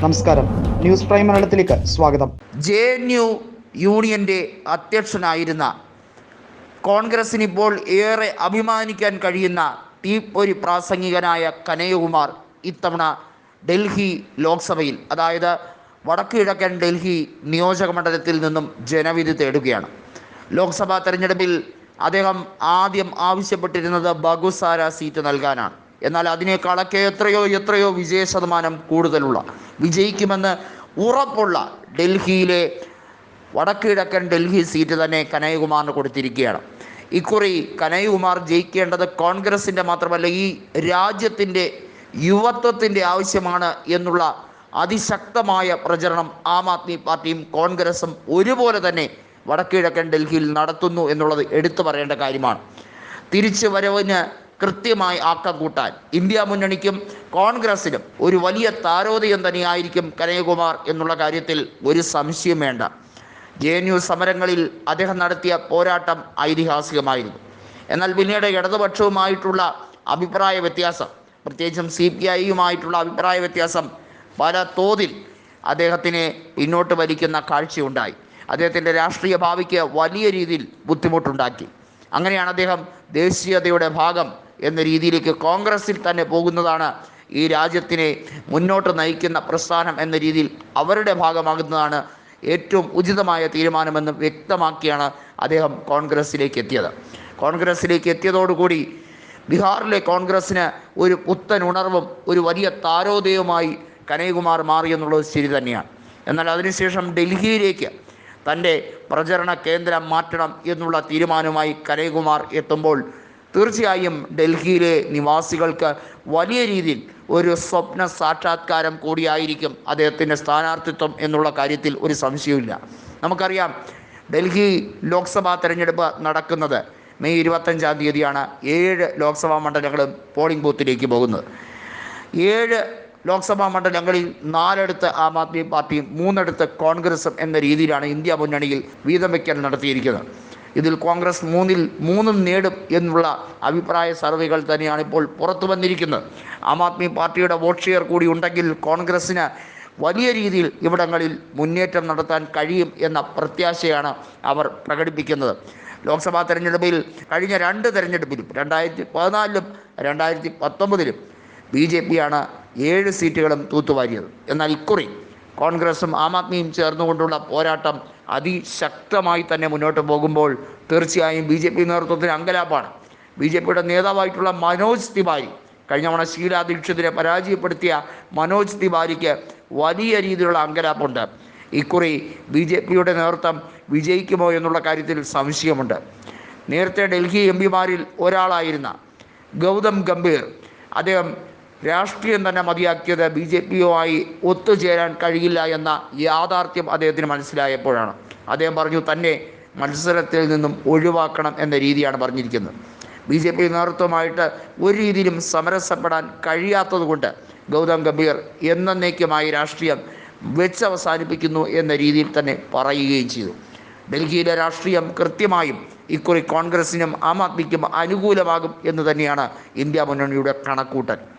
നമസ്കാരം. News prime മലയാളത്തിലേക്ക് സ്വാഗതം. ജെ എൻ യു യൂണിയന്റെ അധ്യക്ഷനായിരുന്ന കോൺഗ്രസിന് ഇപ്പോൾ ഏറെ അഭിമാനിക്കാൻ കഴിയുന്ന തീപ്പൊരി പ്രാസംഗികനായ കനയകുമാർ ഇത്തവണ ഡൽഹി ലോക്സഭയിൽ അതായത് വടക്ക് കിഴക്കൻ ഡൽഹി നിയോജക മണ്ഡലത്തിൽ നിന്നും ജനവിധി തേടുകയാണ്. ലോക്സഭാ തെരഞ്ഞെടുപ്പിൽ അദ്ദേഹം ആദ്യം ആവശ്യപ്പെട്ടിരുന്നത് ബഗുസാര സീറ്റ് നൽകാനാണ്. എന്നാൽ അതിനേക്കാളൊക്കെ എത്രയോ എത്രയോ വിജയ ശതമാനം കൂടുതലുള്ള വിജയിക്കുമെന്ന് ഉറപ്പുള്ള ഡൽഹിയിലെ വടക്കിഴക്കൻ ഡൽഹി സീറ്റ് തന്നെ കനയ്യകുമാറിന് കൊടുത്തിരിക്കുകയാണ്. ഇക്കുറി കനയ്യകുമാർ ജയിക്കേണ്ടത് കോൺഗ്രസിന്റെ മാത്രമല്ല ഈ രാജ്യത്തിന്റെ യുവത്വത്തിന്റെ ആവശ്യമാണ് എന്നുള്ള അതിശക്തമായ പ്രചരണം ആം ആദ്മി പാർട്ടിയും കോൺഗ്രസും ഒരുപോലെ തന്നെ വടക്കിഴക്കൻ ഡൽഹിയിൽ നടത്തുന്നു എന്നുള്ളത് എടുത്തു പറയേണ്ട കാര്യമാണ്. തിരിച്ചു വരവിന് കൃത്യമായി ആക്കം കൂട്ടാൻ ഇന്ത്യ മുന്നണിക്കും കോൺഗ്രസിനും ഒരു വലിയ താരോദയം തന്നെയായിരിക്കും കനയകുമാർ എന്നുള്ള കാര്യത്തിൽ ഒരു സംശയം വേണ്ട. ജെ എൻ യു സമരങ്ങളിൽ അദ്ദേഹം നടത്തിയ പോരാട്ടം ഐതിഹാസികമായിരുന്നു. എന്നാൽ പിന്നീട് ഇടതുപക്ഷവുമായിട്ടുള്ള അഭിപ്രായ വ്യത്യാസം പ്രത്യേകിച്ചും സി പി ഐയുമായിട്ടുള്ള അഭിപ്രായ വ്യത്യാസം പല തോതിൽ അദ്ദേഹത്തിനെ പിന്നോട്ട് വലിക്കുന്ന കാഴ്ചയുണ്ടായി. അദ്ദേഹത്തിന്റെ രാഷ്ട്രീയ ഭാവിക്ക് വലിയ രീതിയിൽ ബുദ്ധിമുട്ടുണ്ടാക്കി. അങ്ങനെയാണ് അദ്ദേഹം ദേശീയതയുടെ ഭാഗം എന്ന രീതിയിലേക്ക് കോൺഗ്രസിൽ തന്നെ പോകുന്നതാണ് ഈ രാജ്യത്തിനെ മുന്നോട്ട് നയിക്കുന്ന പ്രസ്ഥാനം എന്ന രീതിയിൽ അവരുടെ ഭാഗമാകുന്നതാണ് ഏറ്റവും ഉചിതമായ തീരുമാനമെന്ന് വ്യക്തമാക്കിയാണ് അദ്ദേഹം കോൺഗ്രസ്സിലേക്ക് എത്തിയത്. കോൺഗ്രസ്സിലേക്ക് എത്തിയതോടുകൂടി ബീഹാറിലെ കോൺഗ്രസ്സിന് ഒരു പുത്തൻ ഉണർവും ഒരു വലിയ താരോദയവുമായി കനയ്യകുമാർ മാറിയെന്നുള്ളത് ശരി തന്നെയാണ്. എന്നാൽ അതിനുശേഷം ഡൽഹിയിലേക്ക് തന്റെ പ്രചരണ കേന്ദ്രം മാറ്റണം എന്നുള്ള തീരുമാനവുമായി കനയകുമാർ എത്തുമ്പോൾ തീർച്ചയായും ഡൽഹിയിലെ നിവാസികൾക്ക് വലിയ രീതിയിൽ ഒരു സ്വപ്ന സാക്ഷാത്കാരം കൂടിയായിരിക്കും അദ്ദേഹത്തിന്റെ സ്ഥാനാർത്ഥിത്വം എന്നുള്ള കാര്യത്തിൽ ഒരു സംശയവുമില്ല. നമുക്കറിയാം ഡൽഹി ലോക്സഭാ തെരഞ്ഞെടുപ്പ് നടക്കുന്നത് മെയ് ഇരുപത്തഞ്ചാം തീയതിയാണ് ഏഴ് ലോക്സഭാ മണ്ഡലങ്ങളും പോളിംഗ് ബൂത്തിലേക്ക് പോകുന്നത്. ഏഴ് ലോക്സഭാ മണ്ഡലങ്ങളിൽ നാലെടുത്ത് ആം ആദ്മി പാർട്ടിയും മൂന്നെടുത്ത് കോൺഗ്രസും എന്ന രീതിയിലാണ് ഇന്ത്യ മുന്നണിയിൽ വീതം വയ്ക്കൽ നടത്തിയിരിക്കുന്നത്. ഇതിൽ കോൺഗ്രസ് മൂന്നിൽ മൂന്നും നേടും എന്നുള്ള അഭിപ്രായ സർവേകൾ തന്നെയാണ് ഇപ്പോൾ പുറത്തു വന്നിരിക്കുന്നത്. ആം ആദ്മി പാർട്ടിയുടെ വോട്ട് ഷെയർ കൂടി ഉണ്ടെങ്കിൽ കോൺഗ്രസ്സിന് വലിയ രീതിയിൽ ഇവിടങ്ങളിൽ മുന്നേറ്റം നടത്താൻ കഴിയും എന്ന പ്രത്യാശയാണ് അവർ പ്രകടിപ്പിക്കുന്നത്. ലോക്സഭാ തെരഞ്ഞെടുപ്പിൽ കഴിഞ്ഞ രണ്ട് തെരഞ്ഞെടുപ്പിലും രണ്ടായിരത്തി പതിനാലിലും രണ്ടായിരത്തി പത്തൊമ്പതിലും ബി ജെ പിയാണ് ഏഴ് സീറ്റുകളും തൂത്തുവാരിയത്. എന്നാൽ ഇക്കുറി കോൺഗ്രസും ആം ആദ്മിയും ചേർന്നുകൊണ്ടുള്ള പോരാട്ടം അതിശക്തമായി തന്നെ മുന്നോട്ട് പോകുമ്പോൾ തീർച്ചയായും ബി ജെ പി നേതൃത്വത്തിന് അങ്കലാപ്പാണ്. ബി ജെ പിയുടെ നേതാവായിട്ടുള്ള മനോജ് തിവാരി കഴിഞ്ഞ തവണ ഷീലാ ദീക്ഷിതിനെ പരാജയപ്പെടുത്തിയ മനോജ് തിവാരിക്ക് വലിയ രീതിയിലുള്ള അങ്കലാപ്പുണ്ട്. ഇക്കുറി ബി ജെ പിയുടെ നേതൃത്വം വിജയിക്കുമോ എന്നുള്ള കാര്യത്തിൽ സംശയമുണ്ട്. നേരത്തെ ഡൽഹി എം പിമാരിൽ ഒരാളായിരുന്ന ഗൗതം ഗംഭീർ അദ്ദേഹം രാഷ്ട്രീയം തന്നെ മതിയാക്കിയത് ബി ജെ പിയുമായി ഒത്തുചേരാൻ കഴിയില്ല എന്ന യാഥാർത്ഥ്യം അദ്ദേഹത്തിന് മനസ്സിലായപ്പോഴാണ്. അദ്ദേഹം പറഞ്ഞു തന്നെ മത്സരത്തിൽ നിന്നും ഒഴിവാക്കണം എന്ന രീതിയാണ് പറഞ്ഞിരിക്കുന്നത്. ബി ജെ പി നേതൃത്വമായിട്ട് ഒരു രീതിയിലും സമരസപ്പെടാൻ കഴിയാത്തതുകൊണ്ട് ഗൗതം ഗംഭീർ എന്നേക്കുമായി രാഷ്ട്രീയം വെച്ചവസാനിപ്പിക്കുന്നു എന്ന രീതിയിൽ തന്നെ പറയുകയും ചെയ്തു. ഡൽഹിയിലെ രാഷ്ട്രീയം കൃത്യമായും ഇക്കുറി കോൺഗ്രസിനും ആം ആദ്മിക്കും അനുകൂലമാകും എന്ന് തന്നെയാണ് ഇന്ത്യ മുന്നണിയുടെ കണക്കൂട്ടൽ.